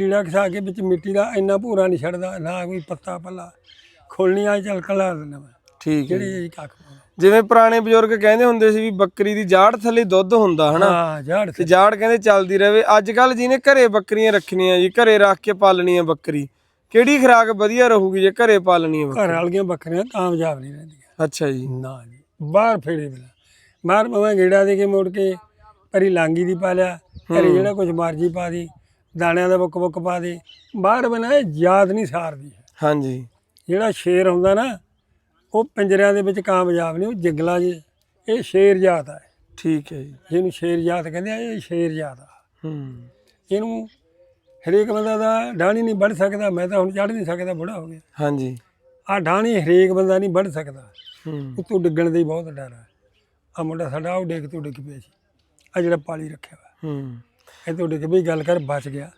ਕੀੜਾ ਖਸਾ ਕੇ ਵਿੱਚ ਮਿੱਟੀ ਦਾ ਇੰਨਾ ਭੂਰਾ ਨਹੀਂ ਛੱਡਦਾ ਨਾ ਕੋਈ ਪੱਤਾ ਪੱਲਾ। ਖੋਲਣੀਆਂ ਚੱਲ ਕਲਾ ਦਿੰਦਾ ਮੈਂ ਠੀਕ ਹੈ ਜਿਹੜੀ ਜੀ। ਕੱਖ। ਜਿਵੇਂ ਪੁਰਾਣੇ ਬਜ਼ੁਰਗ ਕਹਿੰਦੇ ਹੁੰਦੇ ਸੀ ਵੀ ਬੱਕਰੀ ਦੀ ਜਾੜ ਥੱਲੇ ਦੁੱਧ ਹੁੰਦਾ ਹਨਾ? ਹਾਂ ਝਾੜ ਤੇ ਜਾੜ ਕਹਿੰਦੇ ਚੱਲਦੀ ਰਵੇ ਅੱਜ ਕੱਲ ਜਿਹਨੇ ਘਰੇ ਬੱਕਰੀਆਂ ਰੱਖਣੀਆਂ ਜੀ ਘਰੇ ਰੱਖ ਕੇ ਪਾਲਣੀ ਹੈ ਬੱਕਰੀ। ਕਿਹੜੀ ਖੁਰਾਕ ਵਧੀਆ ਰਹੂਗੀ ਜੇ ਘਰੇ ਪਾਲਣੀ ਬੱਕਰੀ ਘਰ ਵਾਲੀਆਂ ਬੱਕਰੀਆਂ ਕਾਮਯਾਬ ਨਹੀਂ ਰਹਿੰਦੀਆਂ। ਅੱਛਾ ਜੀ। ਨਾ ਜੀ। ਬਾਹਰ ਫੇੜੇ ਬਿਨਾ। ਬਾਹਰ ਮੈਂ ਗੇੜਾ ਦੇ ਕੇ ਮੁੜ ਕੇ ਪਰੀ ਲਾਂਗੀ ਦੀ ਪਾ ਲਿਆ ਘਰੇ ਜਿਹੜਾ ਕੁਝ ਮਰਜ਼ੀ ਪਾ ਦੀ। ਦਾਣਿਆਂ ਦਾ ਬੁੱਕ ਬੁੱਕ ਪਾ ਦੇ। ਬਾਹਰ ਬਿਨਾ ਇਹ ਯਾਦ ਨਹੀਂ ਸਾਰਦੀ। ਹਾਂਜੀ। ਜਿਹੜਾ ਸ਼ੇਰ ਹੁੰਦਾ ਨਾ ਉਹ ਪਿੰਜਰਿਆਂ ਦੇ ਵਿੱਚ ਕਾਮਯਾਬ ਨਹੀਂ ਉਹ ਜੰਗਲਾਂ 'ਚ ਇਹ ਸ਼ੇਰ ਜਾਤ ਹੈ ਠੀਕ ਹੈ ਜੀ। ਜਿਹਨੂੰ ਸ਼ੇਰ ਜਾਤ ਕਹਿੰਦੇ ਆ ਇਹ ਸ਼ੇਰ ਜਾਤ ਆ। ਹੂੰ। ਇਹਨੂੰ ਹਰੇਕ ਬੰਦਾ ਦਾ ਡਾਣੀ ਨਹੀਂ ਵੱਢ ਸਕਦਾ ਮੈਂ ਤਾਂ ਹੁਣ ਚੜ੍ਹ ਨਹੀਂ ਸਕਦਾ ਬੁੜਾ ਹੋ ਗਿਆ। ਹਾਂਜੀ। ਆ ਡਾਣੀ ਹਰੇਕ ਬੰਦਾ ਨਹੀਂ ਵੱਢ ਸਕਦਾ। ਹੂੰ। ਉਤੋਂ ਡਿੱਗਣ ਦਾ ਹੀ ਬਹੁਤ ਡਰ ਹੈ ਆ ਮੁੰਡਾ ਸਾਡਾ ਉਹ ਡਿੱਗ ਤੋਂ ਡਿੱਗ ਪਿਆ ਸੀ। ਆ ਜਿਹੜਾ ਪਾਲੀ ਰੱਖਿਆ ਹੂੰ। ਇਹ ਤੋਂ ਡਿੱਗ ਵੀ ਗੱਲ ਕਰ ਬਚ ਗਿਆ।